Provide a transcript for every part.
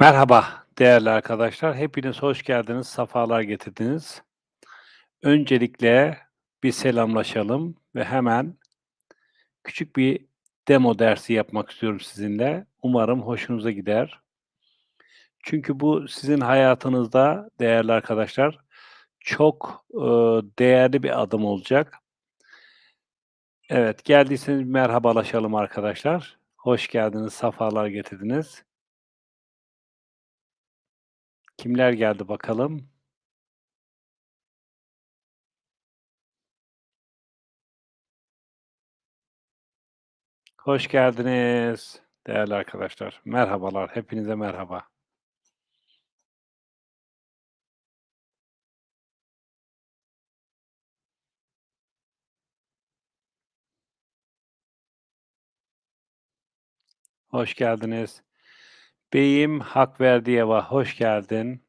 Merhaba değerli arkadaşlar. Hepiniz hoş geldiniz, sefalar getirdiniz. Öncelikle bir selamlaşalım ve hemen küçük bir demo dersi yapmak istiyorum sizinle. Umarım hoşunuza gider. Çünkü bu sizin hayatınızda değerli arkadaşlar çok, ııı, değerli bir adım olacak. Evet, geldiyseniz merhabalaşalım arkadaşlar. Hoş geldiniz, sefalar getirdiniz. Kimler geldi bakalım? Hoş geldiniz değerli arkadaşlar. Merhabalar, hepinize merhaba. Hoş geldiniz. Beyim Hakverdiyeva, hoş geldin.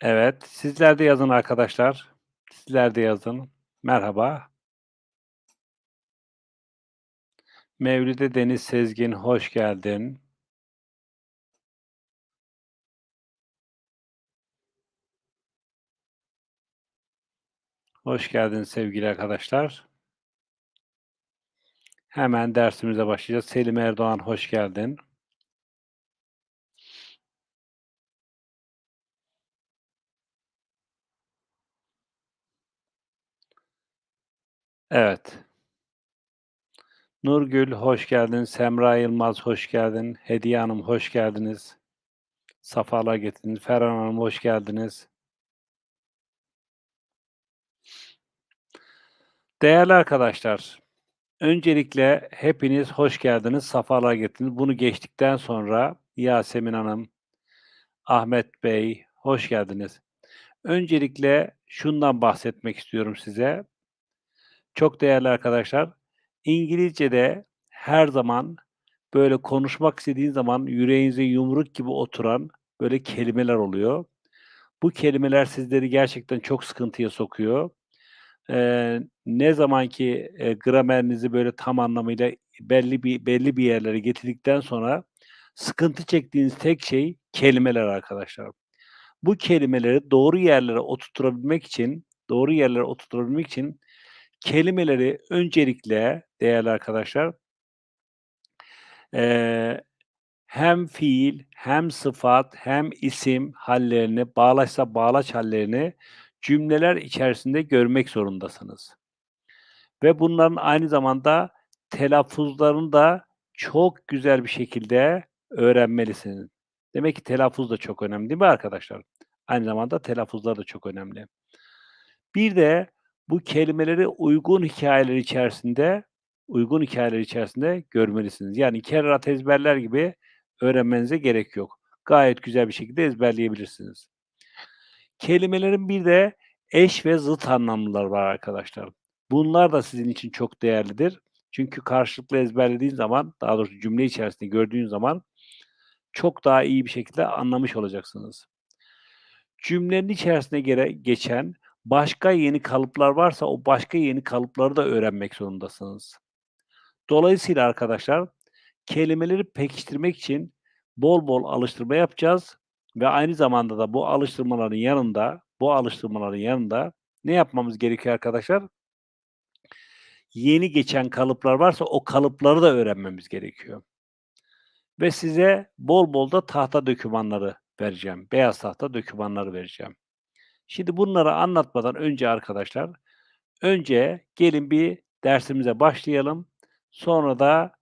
Evet, sizler de yazın arkadaşlar. Sizler de yazın. Merhaba. Mevlide Deniz Sezgin, hoş geldin. Hoş geldiniz sevgili arkadaşlar. Hemen dersimize başlayacağız. Selim Erdoğan, hoş geldin. Evet. Nurgül, hoş geldin. Semra Yılmaz, hoş geldin. Hediye Hanım, hoş geldiniz. Safalar getirdiniz. Ferhan Hanım, hoş geldiniz. Değerli arkadaşlar, öncelikle hepiniz hoş geldiniz, safalar getirdiniz. Bunu geçtikten sonra Yasemin Hanım, Ahmet Bey, hoş geldiniz. Öncelikle şundan bahsetmek istiyorum size. Çok değerli arkadaşlar, İngilizce'de her zaman böyle konuşmak istediğin zaman yüreğinize yumruk gibi oturan böyle kelimeler oluyor. Bu kelimeler sizleri gerçekten çok sıkıntıya sokuyor. Eee, ne zaman ki, eee, gramerinizi böyle tam anlamıyla belli bir belli bir yerlere getirdikten sonra sıkıntı çektiğiniz tek şey kelimeler arkadaşlar. Bu kelimeleri doğru yerlere oturtturabilmek için doğru yerlere oturtturabilmek için kelimeleri öncelikle değerli arkadaşlar eee, hem fiil, hem sıfat, hem isim hâllerini, bağlaçsa bağlaç hâllerini cümleler içerisinde görmek zorundasınız. Ve bunların aynı zamanda telaffuzlarını da çok güzel bir şekilde öğrenmelisiniz. Demek ki telaffuz da çok önemli, değil mi arkadaşlar? Aynı zamanda telaffuzlar da çok önemli. Bir de bu kelimeleri uygun hikâyeler içerisinde uygun hikâyeler içerisinde görmelisiniz. Yani kerrat ezberler gibi öğrenmenize gerek yok. Gayet güzel bir şekilde ezberleyebilirsiniz. Kelimelerin bir de eş ve zıt anlamlıları var arkadaşlar. Bunlar da sizin için çok değerlidir. Çünkü karşılıklı ezberlediğin zaman, daha doğrusu cümle içerisinde gördüğün zaman çok daha iyi bir şekilde anlamış olacaksınız. Cümlenin içerisine gere geçen başka yeni kalıplar varsa o başka yeni kalıpları da öğrenmek zorundasınız. Dolayısıyla arkadaşlar kelimeleri pekiştirmek için bol bol alıştırma yapacağız ve aynı zamanda da bu alıştırmaların yanında bu alıştırmaların yanında ne yapmamız gerekiyor arkadaşlar? Yeni geçen kalıplar varsa o kalıpları da öğrenmemiz gerekiyor. Ve size bol bol da tahta dokümanları vereceğim. Beyaz tahta dokümanları vereceğim. Şimdi bunları anlatmadan önce arkadaşlar, önce gelin bir dersimize başlayalım. Sonra da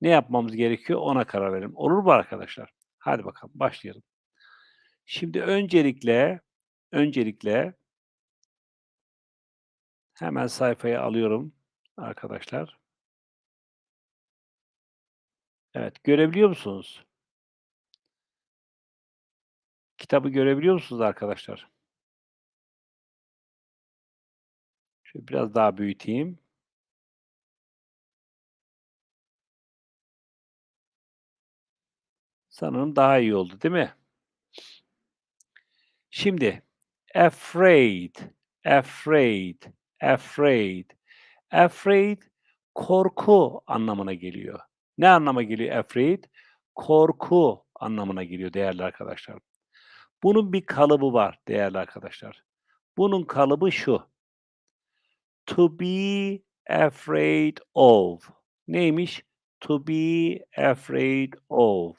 ne yapmamız gerekiyor ona karar verelim. Olur mu arkadaşlar? Hadi bakalım başlayalım. Şimdi öncelikle öncelikle hemen sayfayı alıyorum arkadaşlar. Evet, görebiliyor musunuz? Kitabı görebiliyor musunuz arkadaşlar? Şöyle biraz daha büyüteyim. Sanırım daha iyi oldu, değil mi? Şimdi afraid, afraid, afraid. Afraid korku anlamına geliyor. Ne anlama geliyor afraid? Korku anlamına geliyor değerli arkadaşlar. Bunun bir kalıbı var değerli arkadaşlar. Bunun kalıbı şu. To be afraid of. Neymiş? To be afraid of.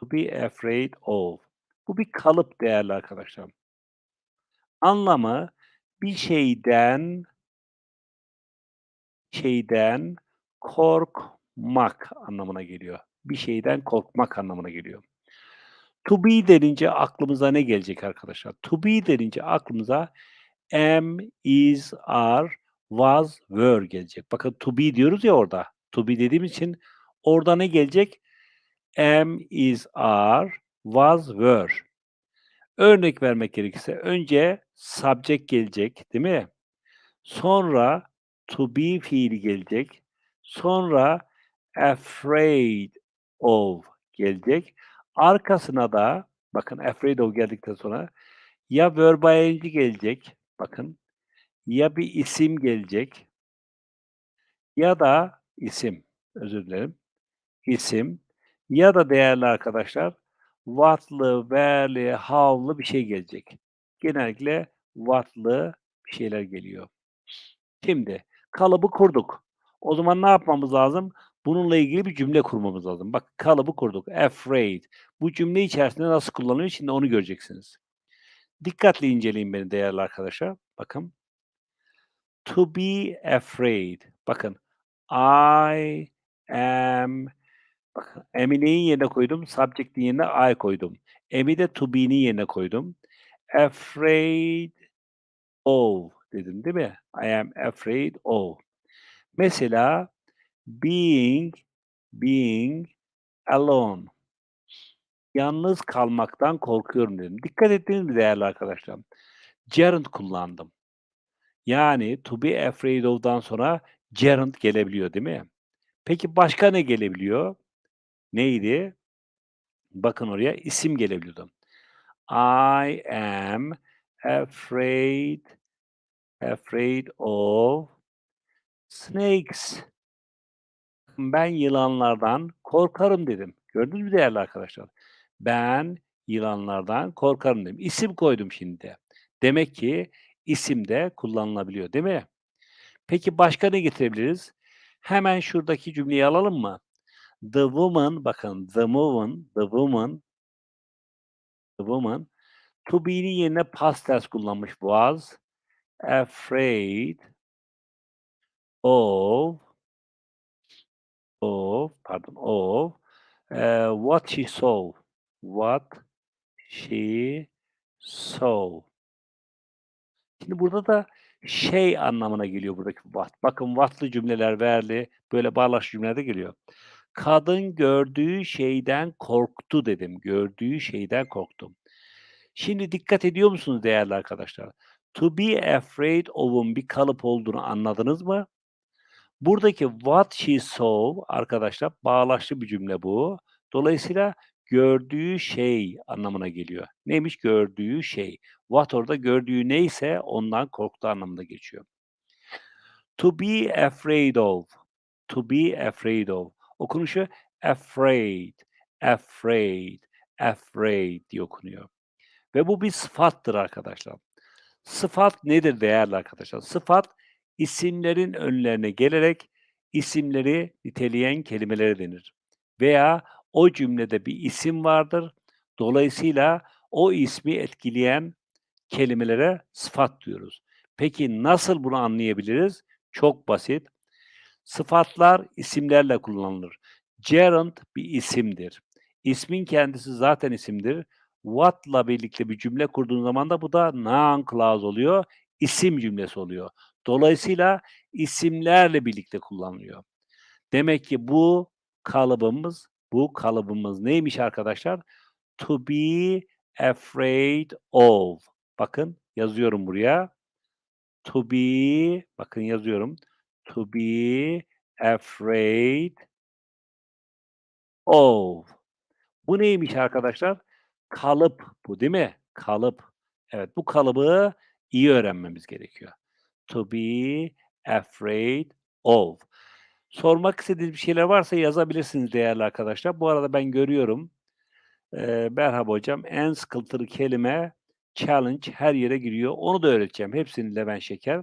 To be afraid of. Bu bir kalıp değerli arkadaşlar. Anlamı bir şeyden şeyden korkmak anlamına geliyor. Bir şeyden korkmak anlamına geliyor. To be denince aklımıza ne gelecek arkadaşlar? To be denince aklımıza am, is, are, was, were gelecek. Bakın to be diyoruz ya orada. To be dediğim için orada ne gelecek? Am, is, are, was, were. Örnek vermek gerekirse önce subject gelecek, değil mi? Sonra to be fiili gelecek. Sonra afraid of gelecek. Arkasına da bakın afraid of geldikten sonra ya verb ing gelecek. Bakın ya bir isim gelecek ya da isim özür dilerim. isim ya da değerli arkadaşlar what'lı, where'li, how'lı bir şey gelecek. Genellikle what'lı bir şeyler geliyor. Şimdi kalıbı kurduk. O zaman ne yapmamız lazım? Bununla ilgili bir cümle kurmamız lazım. Bak kalıbı kurduk. Afraid. Bu cümle içerisinde nasıl kullanılıyor? Şimdi onu göreceksiniz. Dikkatli inceleyin beni değerli arkadaşlar. Bakın. To be afraid. Bakın. I am Bakın am'i neyin yerine koydum? Subject'in yerine I koydum. Am'i de to be'nin yerine koydum. Afraid of dedim değil mi? I am afraid of. Mesela being being alone. Yalnız kalmaktan korkuyorum dedim. Dikkat ettiniz mi değerli arkadaşlar? Gerund kullandım. Yani to be afraid of'dan sonra gerund gelebiliyor değil mi? Peki başka ne gelebiliyor? Neydi? Bakın oraya isim gelebiliyordu. I am afraid afraid of snakes. Ben yılanlardan korkarım dedim. Gördünüz mü değerli arkadaşlar? Ben yılanlardan korkarım dedim. İsim koydum şimdi. Demek ki isim de kullanılabiliyor değil mi? Peki başka ne getirebiliriz? Hemen şuradaki cümleyi alalım mı? The woman, bakın the woman, the woman, the woman, to be'nin yerine past tense kullanmış was afraid of of pardon of eee, what she saw. What she saw. Şimdi burada da şey anlamına geliyor buradaki what. Bakın what'lı cümleler, where'li böyle bağlaç cümleler de geliyor. Kadın gördüğü şeyden korktu dedim. Gördüğü şeyden korktum. Şimdi dikkat ediyor musunuz değerli arkadaşlar? To be afraid of'un bir kalıp olduğunu anladınız mı? Buradaki what she saw arkadaşlar bağlaçlı bir cümle bu. Dolayısıyla gördüğü şey anlamına geliyor. Neymiş gördüğü şey? What orada gördüğü neyse ondan korktu anlamına geçiyor. To be afraid of. To be afraid of. Okunuşu afraid, afraid, afraid diye okunuyor. Ve bu bir sıfattır arkadaşlar. Sıfat nedir değerli arkadaşlar? Sıfat isimlerin önlerine gelerek isimleri niteleyen kelimelere denir. Veya o cümlede bir isim vardır. Dolayısıyla o ismi etkileyen kelimelere sıfat diyoruz. Peki nasıl bunu anlayabiliriz? Çok basit. Sıfatlar isimlerle kullanılır. Gerund bir isimdir. İsmin kendisi zaten isimdir. What'la birlikte bir cümle kurduğun zaman da bu da noun clause oluyor. İsim cümlesi oluyor. Dolayısıyla isimlerle birlikte kullanılıyor. Demek ki bu kalıbımız, bu kalıbımız neymiş arkadaşlar? To be afraid of. Bakın yazıyorum buraya. To be, bakın yazıyorum. To be afraid of. Bu neymiş arkadaşlar? Kalıp bu değil mi? Kalıp. Evet bu kalıbı iyi öğrenmemiz gerekiyor. To be afraid of. Sormak istediğiniz bir şeyler varsa yazabilirsiniz değerli arkadaşlar. Bu arada ben görüyorum. Eee, merhaba hocam. En sıkıntılı kelime challenge her yere giriyor. Onu da öğreteceğim. Hepsini Levent Şeker.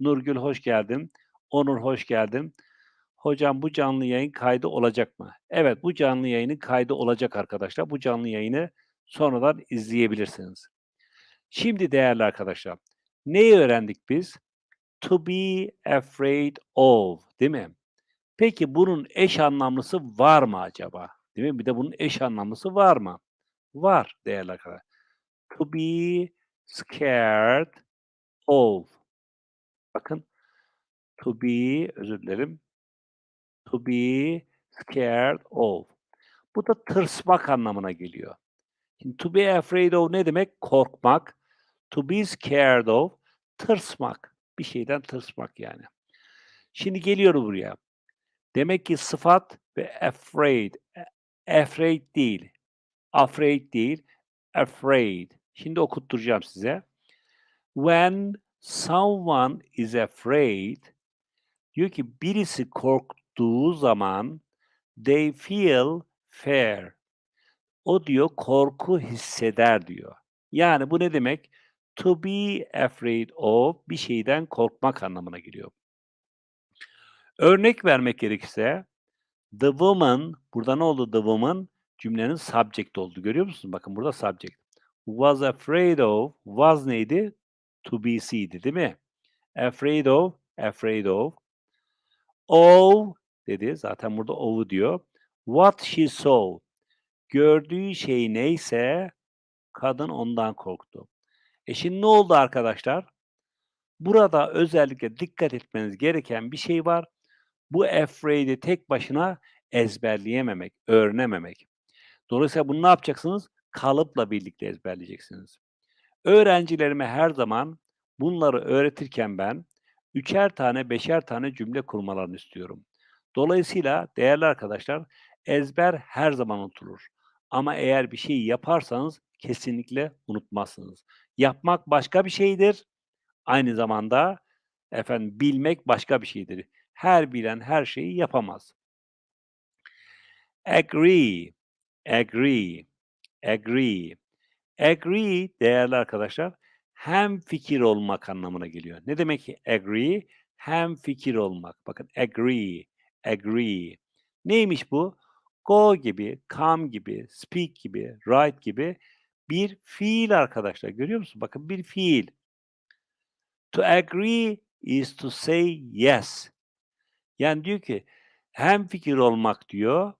Nurgül hoş geldin. Onur hoş geldin. Hocam bu canlı yayın kaydı olacak mı? Evet, bu canlı yayının kaydı olacak arkadaşlar. Bu canlı yayını sonradan izleyebilirsiniz. Şimdi değerli arkadaşlar, neyi öğrendik biz? To be afraid of, değil mi? Peki bunun eş anlamlısı var mı acaba? Değil mi? Bir de bunun eş anlamlısı var mı? Var değerli arkadaşlar. To be scared of. Bakın. To be, özür dilerim. To be scared of. Bu da tırsmak anlamına geliyor. Şimdi to be afraid of ne demek? Korkmak. To be scared of, tırsmak. Bir şeyden tırsmak yani. Şimdi geliyorum buraya. Demek ki sıfat ve afraid. E afraid değil. Afraid değil. Afraid. Şimdi okutturacağım size. When someone is afraid, diyor ki birisi korktuğu zaman they feel fear. O diyor korku hisseder diyor. Yani bu ne demek? To be afraid of bir şeyden korkmak anlamına geliyor. Örnek vermek gerekirse the woman burada ne oldu the woman? Cümlenin subject oldu. Görüyor musunuz? Bakın burada subject. Was afraid of was neydi? To be see'di değil mi? Afraid of afraid of of dedi. Zaten burada of'u diyor. What she saw gördüğü şey neyse kadın ondan korktu. E şimdi ne oldu arkadaşlar? Burada özellikle dikkat etmeniz gereken bir şey var. Bu afraid'i tek başına ezberleyememek, öğrenememek. Dolayısıyla bunu ne yapacaksınız? Kalıpla birlikte ezberleyeceksiniz. Öğrencilerime her zaman bunları öğretirken ben üçer tane, beşer tane cümle kurmalarını istiyorum. Dolayısıyla değerli arkadaşlar ezber her zaman unutulur. Ama eğer bir şeyi yaparsanız kesinlikle unutmazsınız. Yapmak başka bir şeydir. Aynı zamanda efendim bilmek başka bir şeydir. Her bilen her şeyi yapamaz. Agree, agree, agree. Agree değerli arkadaşlar hem fikir olmak anlamına geliyor. Ne demek ki agree? Hem fikir olmak. Bakın agree, agree. Neymiş bu? Go gibi, come gibi, speak gibi, write gibi bir fiil arkadaşlar. Görüyor musun? Bakın bir fiil. To agree is to say yes. Yani diyor ki hem fikir olmak diyor,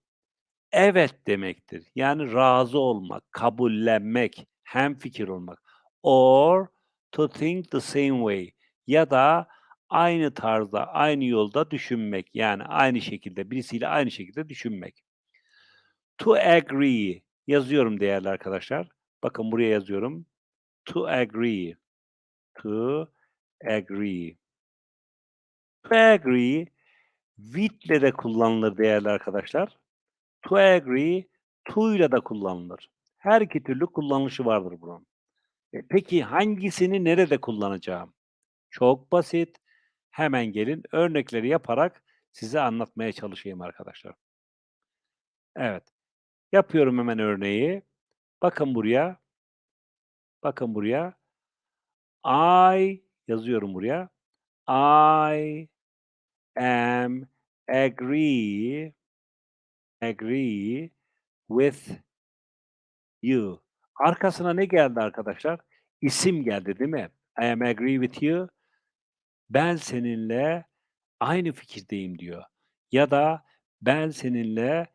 evet demektir. Yani razı olmak, kabullenmek, hem fikir olmak. Or to think the same way ya da aynı tarzda, aynı yolda düşünmek. Yani aynı şekilde, birisiyle aynı şekilde düşünmek. To agree yazıyorum değerli arkadaşlar. Bakın buraya yazıyorum. To agree. To agree. To agree with ile de kullanılır değerli arkadaşlar. To agree to ile de kullanılır. Her iki türlü kullanılışı vardır bunun. E, peki hangisini nerede kullanacağım? Çok basit. Hemen gelin örnekleri yaparak size anlatmaya çalışayım arkadaşlar. Evet. Yapıyorum hemen örneği. Bakın buraya. Bakın buraya. I yazıyorum buraya. I am agree agree with you. Arkasına ne geldi arkadaşlar? İsim geldi değil mi? I am agree with you. Ben seninle aynı fikirdeyim diyor. Ya da ben seninle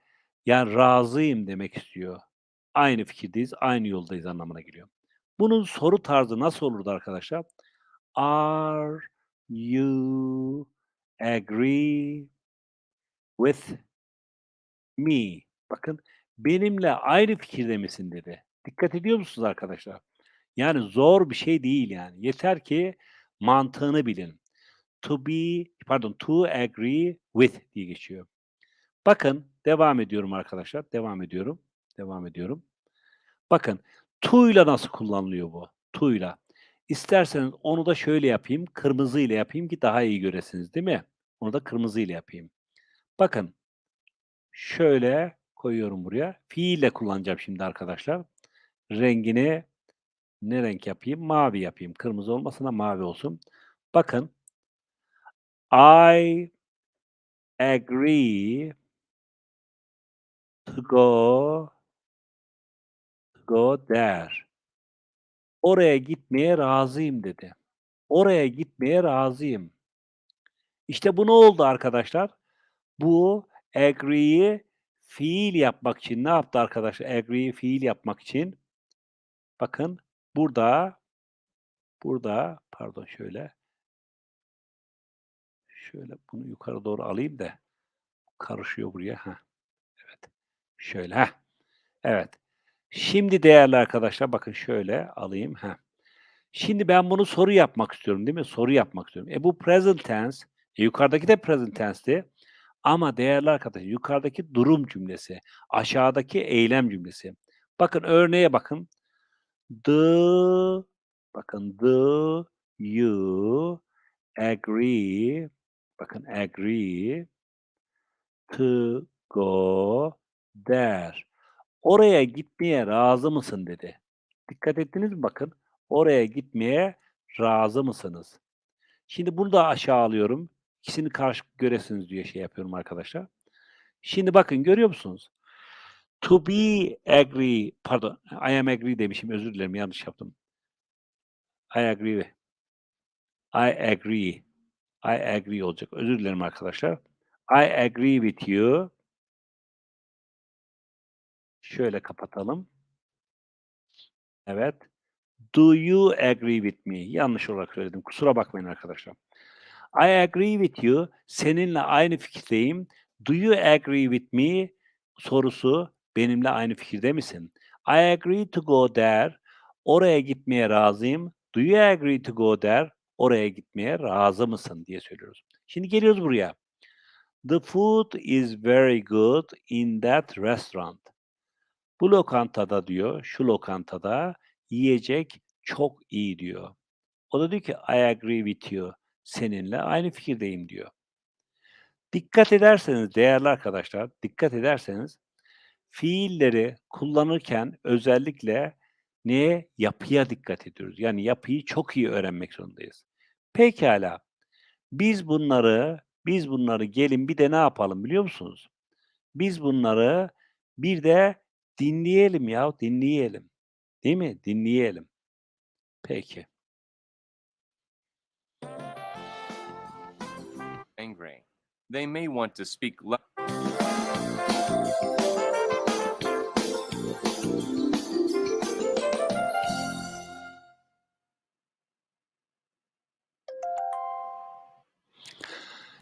yani razıyım demek istiyor. Aynı fikirdeyiz, aynı yoldayız anlamına geliyor. Bunun soru tarzı nasıl olurdu arkadaşlar? Are you agree with me? Bakın benimle aynı fikirde misin dedi. Dikkat ediyor musunuz arkadaşlar? Yani zor bir şey değil yani. Yeter ki mantığını bilin. To be, pardon, to agree with diye geçiyor. Bakın devam ediyorum arkadaşlar. Devam ediyorum. Devam ediyorum. Bakın to'yla nasıl kullanılıyor bu? To'yla. İsterseniz onu da şöyle yapayım. Kırmızı ile yapayım ki daha iyi göresiniz değil mi? Onu da kırmızı ile yapayım. Bakın. Şöyle koyuyorum buraya. Fiille kullanacağım şimdi arkadaşlar. Rengini ne renk yapayım? Mavi yapayım. Kırmızı olmasın da mavi olsun. Bakın. I agree to go to go there. Oraya gitmeye razıyım dedi. Oraya gitmeye razıyım. İşte bu ne oldu arkadaşlar? Bu agree'yi fiil yapmak için ne yaptı arkadaşlar? Agree'yi fiil yapmak için bakın burada burada pardon şöyle şöyle bunu yukarı doğru alayım da karışıyor buraya. Heh. Evet. Şöyle. Heh. Evet. Şimdi değerli arkadaşlar bakın şöyle alayım. Heh. Şimdi ben bunu soru yapmak istiyorum değil mi? Soru yapmak istiyorum. E bu present tense. E yukarıdaki de present tense'ti. Ama değerli arkadaşlar yukarıdaki durum cümlesi, aşağıdaki eylem cümlesi. Bakın örneğe bakın. The bakın the you agree bakın agree to go there. Oraya gitmeye razı mısın dedi. Dikkat ettiniz mi bakın? Oraya gitmeye razı mısınız? Şimdi bunu da aşağı alıyorum. İkisini karşı göresiniz diye şey yapıyorum arkadaşlar. Şimdi bakın görüyor musunuz? To be agree, pardon, I am agree demişim, özür dilerim, yanlış yaptım. I agree. I agree. I agree olacak. Özür dilerim arkadaşlar. I agree with you. Şöyle kapatalım. Evet. Do you agree with me? Yanlış olarak söyledim. Kusura bakmayın arkadaşlar. I agree with you. Seninle aynı fikirdeyim. Do you agree with me? Sorusu benimle aynı fikirde misin? I agree to go there. Oraya gitmeye razıyım. Do you agree to go there? Oraya gitmeye razı mısın diye söylüyoruz. Şimdi geliyoruz buraya. The food is very good in that restaurant. Bu lokantada diyor, şu lokantada yiyecek çok iyi diyor. O da diyor ki I agree with you. Seninle aynı fikirdeyim diyor. Dikkat ederseniz değerli arkadaşlar, dikkat ederseniz fiilleri kullanırken özellikle neye? Yapıya dikkat ediyoruz. Yani yapıyı çok iyi öğrenmek zorundayız. Pekala. Biz bunları biz bunları gelin bir de ne yapalım biliyor musunuz? Biz bunları bir de dinleyelim ya, dinleyelim. Değil mi? Dinleyelim. Peki. They may want to speak.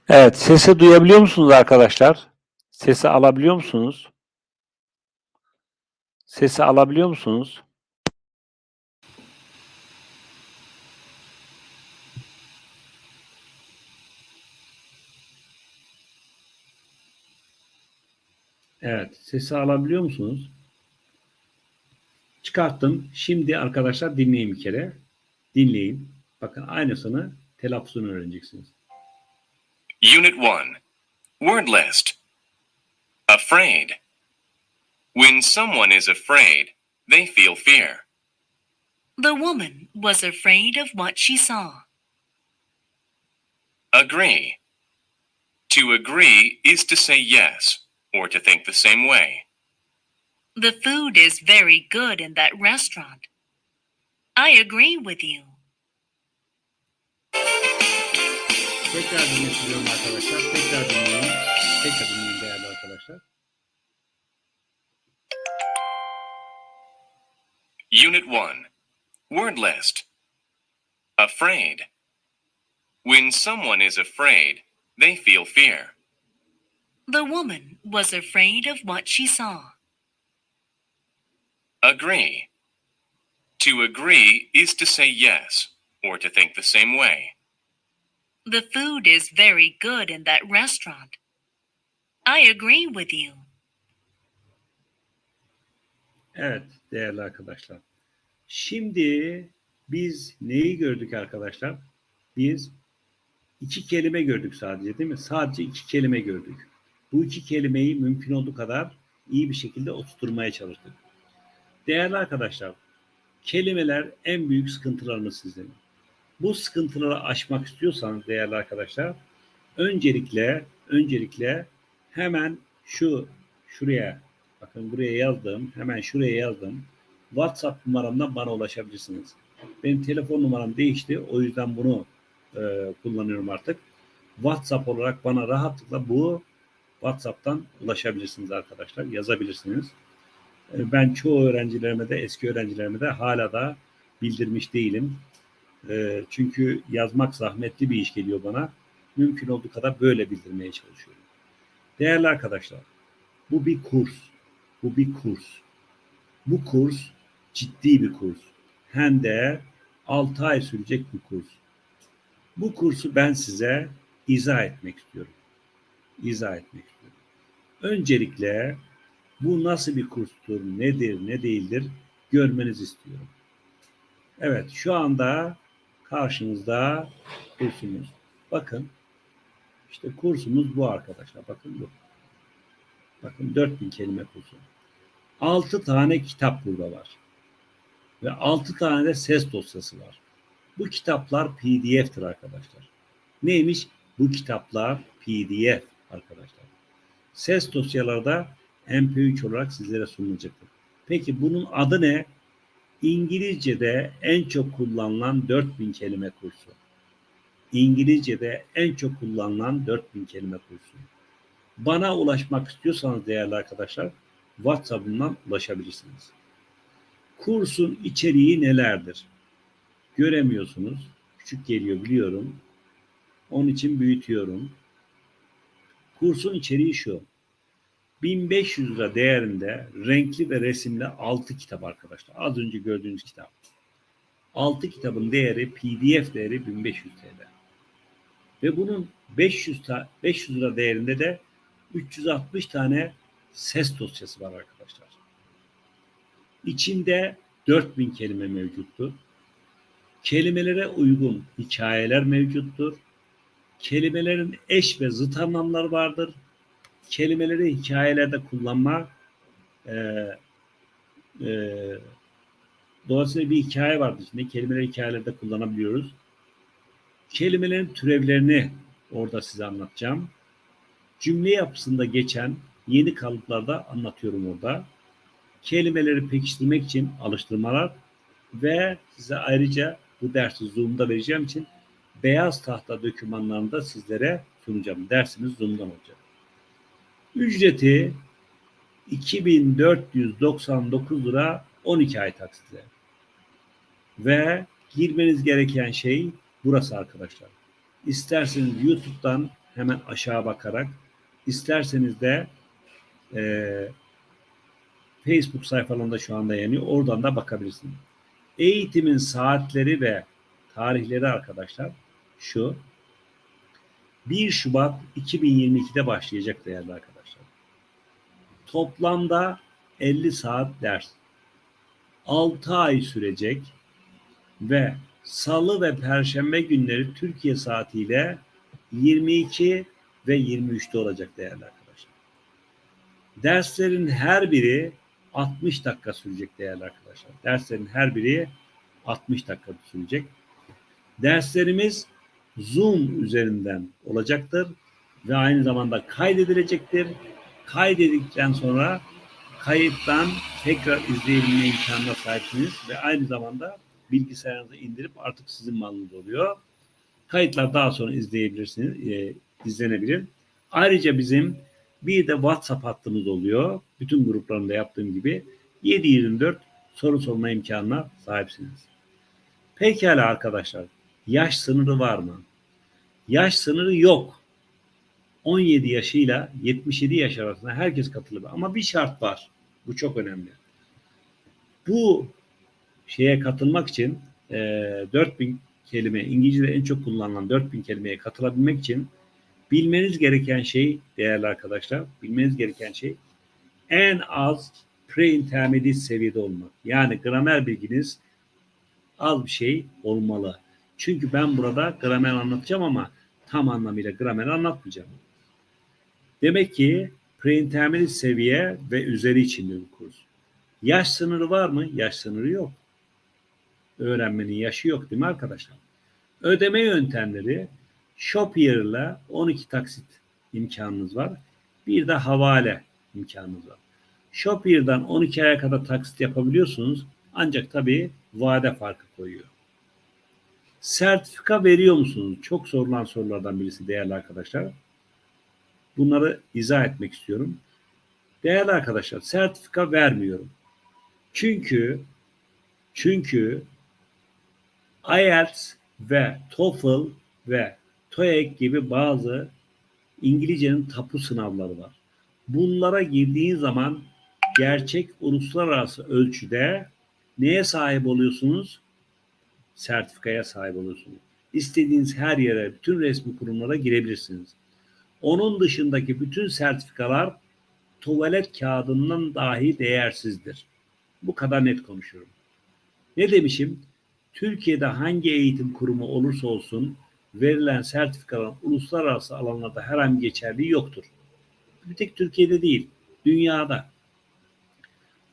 Evet, sesi duyabiliyor musunuz arkadaşlar? Sesi alabiliyor musunuz? Sesi alabiliyor musunuz? Evet, sesi alabiliyor musunuz? Çıkarttım. Şimdi arkadaşlar dinleyin bir kere. Dinleyin. Bakın aynısını telaffuzunu öğreneceksiniz. Unit 1 Word list Afraid. When someone is afraid, they feel fear. The woman was afraid of what she saw. Agree. To agree is to say yes or to think the same way. The food is very good in that restaurant. I agree with you. Tekrar dinlemek arkadaşlar. Tekrar dinleyin. Tekrar dinleyin değerli arkadaşlar. Unit 1 Word list Afraid. When someone is afraid, they feel fear. The woman was afraid of what she saw. Agree. To agree is to say yes or to think the same way. The food is very good in that restaurant. I agree with you. Evet değerli arkadaşlar. Şimdi biz neyi gördük arkadaşlar? Biz iki kelime gördük sadece değil mi? Sadece iki kelime gördük. Bu iki kelimeyi mümkün olduğu kadar iyi bir şekilde oturtmaya çalıştık. Değerli arkadaşlar, kelimeler en büyük sıkıntılarımız sizin. Bu sıkıntıları aşmak istiyorsanız değerli arkadaşlar, öncelikle öncelikle hemen şu şuraya bakın buraya yazdım, hemen şuraya yazdım. WhatsApp numaramdan bana ulaşabilirsiniz. Benim telefon numaram değişti. O yüzden bunu e, kullanıyorum artık. WhatsApp olarak bana rahatlıkla bu WhatsApp'tan ulaşabilirsiniz arkadaşlar. Yazabilirsiniz. E, ben çoğu öğrencilerime de eski öğrencilerime de hala da bildirmiş değilim. E, çünkü yazmak zahmetli bir iş geliyor bana. Mümkün olduğu kadar böyle bildirmeye çalışıyorum. Değerli arkadaşlar, bu bir kurs. Bu bir kurs. Bu kurs ciddi bir kurs. Hem de 6 ay sürecek bir kurs. Bu kursu ben size izah etmek istiyorum. İzah etmek istiyorum. Öncelikle bu nasıl bir kurstur, nedir, ne değildir görmenizi istiyorum. Evet, şu anda karşınızda kursumuz. Bakın, işte kursumuz bu arkadaşlar. Bakın bu. Bakın 4000 kelime kursu. 6 tane kitap burada var. Ve 6 tane de ses dosyası var. Bu kitaplar PDF'tir arkadaşlar. Neymiş? Bu kitaplar PDF arkadaşlar. Ses dosyaları da MP3 olarak sizlere sunulacaktır. Peki bunun adı ne? İngilizce'de en çok kullanılan 4000 kelime kursu. İngilizce'de en çok kullanılan 4000 kelime kursu. Bana ulaşmak istiyorsanız değerli arkadaşlar WhatsApp'ından ulaşabilirsiniz. Kursun içeriği nelerdir? Göremiyorsunuz. Küçük geliyor biliyorum. Onun için büyütüyorum. Kursun içeriği şu. 1500 lira değerinde renkli ve resimli 6 kitap arkadaşlar. Az önce gördüğünüz kitap. 6 kitabın değeri PDF değeri 1500 TL. Ve bunun 500 ta 500 lira değerinde de 360 tane ses dosyası var arkadaşlar. İçinde 4000 kelime mevcuttur. Kelimelere uygun hikayeler mevcuttur. Kelimelerin eş ve zıt anlamları vardır. Kelimeleri hikayelerde kullanma e, e, dolayısıyla bir hikaye vardır. Şimdi kelimeleri hikayelerde kullanabiliyoruz. Kelimelerin türevlerini orada size anlatacağım. Cümle yapısında geçen yeni kalıplarda anlatıyorum orada. Kelimeleri pekiştirmek için alıştırmalar ve size ayrıca bu dersi Zoom'da vereceğim için beyaz tahta dokümanlarında sizlere sunacağım. Dersimiz Zoom'dan olacak. Ücreti 2499 lira 12 ay taksitle. Ve girmeniz gereken şey burası arkadaşlar. İsterseniz YouTube'dan hemen aşağı bakarak, isterseniz de e, Facebook sayfalarında şu anda yanıyor. Oradan da bakabilirsiniz. Eğitimin saatleri ve tarihleri arkadaşlar şu. 1 Şubat 2022'de başlayacak değerli arkadaşlar. Toplamda 50 saat ders. 6 ay sürecek ve salı ve perşembe günleri Türkiye saatiyle 22 ve 23'te olacak değerli arkadaşlar. Derslerin her biri 60 dakika sürecek değerli arkadaşlar. Derslerin her biri 60 dakika sürecek. Derslerimiz Zoom üzerinden olacaktır ve aynı zamanda kaydedilecektir. Kaydedildikten sonra kayıttan tekrar izleyebilme imkanına sahipsiniz ve aynı zamanda bilgisayarınıza indirip artık sizin malınız oluyor. Kayıtlar daha sonra izleyebilirsiniz, e, izlenebilir. Ayrıca bizim bir de WhatsApp hattımız oluyor. Bütün gruplarında yaptığım gibi 7-24 soru sorma imkanına sahipsiniz. Pekala arkadaşlar. Yaş sınırı var mı? Yaş sınırı yok. 17 yaşıyla 77 yaş arasında herkes katılabilir. Ama bir şart var. Bu çok önemli. Bu şeye katılmak için e, 4000 kelime, İngilizce'de en çok kullanılan 4000 kelimeye katılabilmek için bilmeniz gereken şey değerli arkadaşlar, bilmeniz gereken şey en az pre-intermediate seviyede olmak. Yani gramer bilginiz az bir şey olmalı. Çünkü ben burada gramer anlatacağım ama tam anlamıyla gramer anlatmayacağım. Demek ki pre-intermediate seviye ve üzeri için bir kurs. Yaş sınırı var mı? Yaş sınırı yok. Öğrenmenin yaşı yok değil mi arkadaşlar? Ödeme yöntemleri Shopier ile 12 taksit imkanınız var. Bir de havale imkanınız var. Shopier'dan 12 aya kadar taksit yapabiliyorsunuz. Ancak tabii vade farkı koyuyor. Sertifika veriyor musunuz? Çok sorulan sorulardan birisi değerli arkadaşlar. Bunları izah etmek istiyorum. Değerli arkadaşlar, sertifika vermiyorum. Çünkü çünkü IELTS ve TOEFL ve TOEIC gibi bazı İngilizcenin tapu sınavları var. Bunlara girdiğin zaman gerçek uluslararası ölçüde neye sahip oluyorsunuz? Sertifikaya sahip oluyorsunuz. İstediğiniz her yere, bütün resmi kurumlara girebilirsiniz. Onun dışındaki bütün sertifikalar tuvalet kağıdından dahi değersizdir. Bu kadar net konuşuyorum. Ne demişim? Türkiye'de hangi eğitim kurumu olursa olsun verilen sertifikaların uluslararası alanlarda herhangi geçerliği yoktur. Bir tek Türkiye'de değil, dünyada.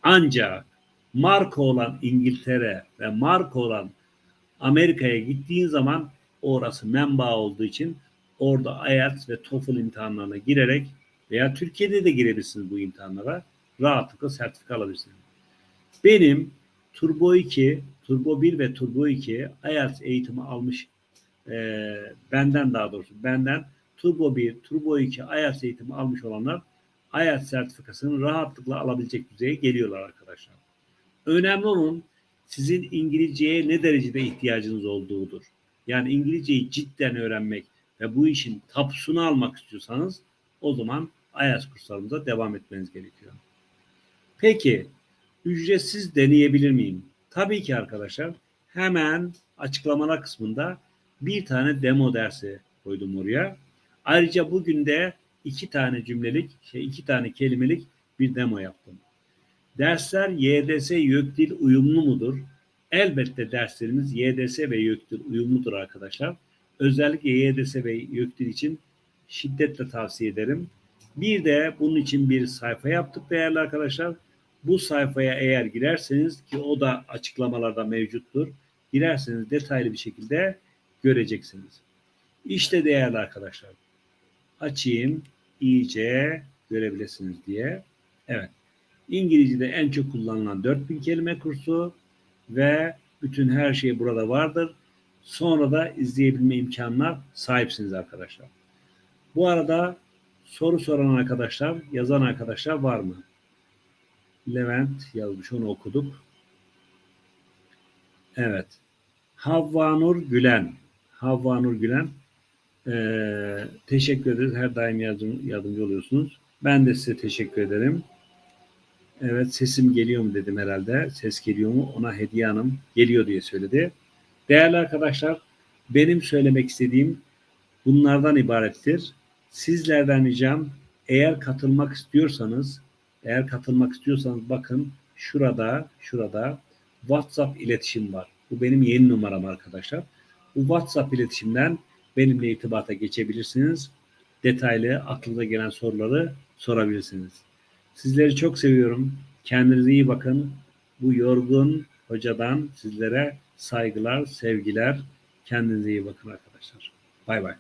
Ancak marka olan İngiltere ve marka olan Amerika'ya gittiğin zaman orası menba olduğu için orada IELTS ve TOEFL imtihanlarına girerek veya Türkiye'de de girebilirsiniz bu imtihanlara rahatlıkla sertifika alabilirsiniz. Benim Turbo 2, Turbo 1 ve Turbo 2 IELTS eğitimi almış e, benden daha doğrusu benden Turbo 1, Turbo 2 IELTS eğitimi almış olanlar IELTS sertifikasını rahatlıkla alabilecek düzeye geliyorlar arkadaşlar. Önemli olan sizin İngilizceye ne derecede ihtiyacınız olduğudur. Yani İngilizceyi cidden öğrenmek ve bu işin tapusunu almak istiyorsanız o zaman IELTS kurslarımıza devam etmeniz gerekiyor. Peki ücretsiz deneyebilir miyim? Tabii ki arkadaşlar. Hemen açıklamalar kısmında bir tane demo dersi koydum oraya. Ayrıca bugün de iki tane cümlelik, şey iki tane kelimelik bir demo yaptım. Dersler YDS YÖKDİL uyumlu mudur? Elbette derslerimiz YDS ve YÖKDİL uyumludur arkadaşlar. Özellikle YDS ve YÖKDİL için şiddetle tavsiye ederim. Bir de bunun için bir sayfa yaptık değerli arkadaşlar. Bu sayfaya eğer girerseniz ki o da açıklamalarda mevcuttur. Girerseniz detaylı bir şekilde göreceksiniz. İşte değerli arkadaşlar. Açayım iyice görebilirsiniz diye. Evet. İngilizce'de en çok kullanılan 4000 kelime kursu ve bütün her şey burada vardır. Sonra da izleyebilme imkanına sahipsiniz arkadaşlar. Bu arada soru soran arkadaşlar, yazan arkadaşlar var mı? Levent yazmış, onu okuduk. Evet. Havvanur Gülen. Havvanur Gülen. Ee, teşekkür ederiz. Her daim yardım, yardımcı oluyorsunuz. Ben de size teşekkür ederim. Evet sesim geliyor mu dedim herhalde. Ses geliyor mu? Ona Hediye Hanım geliyor diye söyledi. Değerli arkadaşlar benim söylemek istediğim bunlardan ibarettir. Sizlerden ricam eğer katılmak istiyorsanız eğer katılmak istiyorsanız bakın şurada şurada WhatsApp iletişim var. Bu benim yeni numaram arkadaşlar. Bu WhatsApp iletişimden benimle irtibata geçebilirsiniz. Detaylı aklınıza gelen soruları sorabilirsiniz. Sizleri çok seviyorum. Kendinize iyi bakın. Bu yorgun hocadan sizlere saygılar, sevgiler. Kendinize iyi bakın arkadaşlar. Bay bay.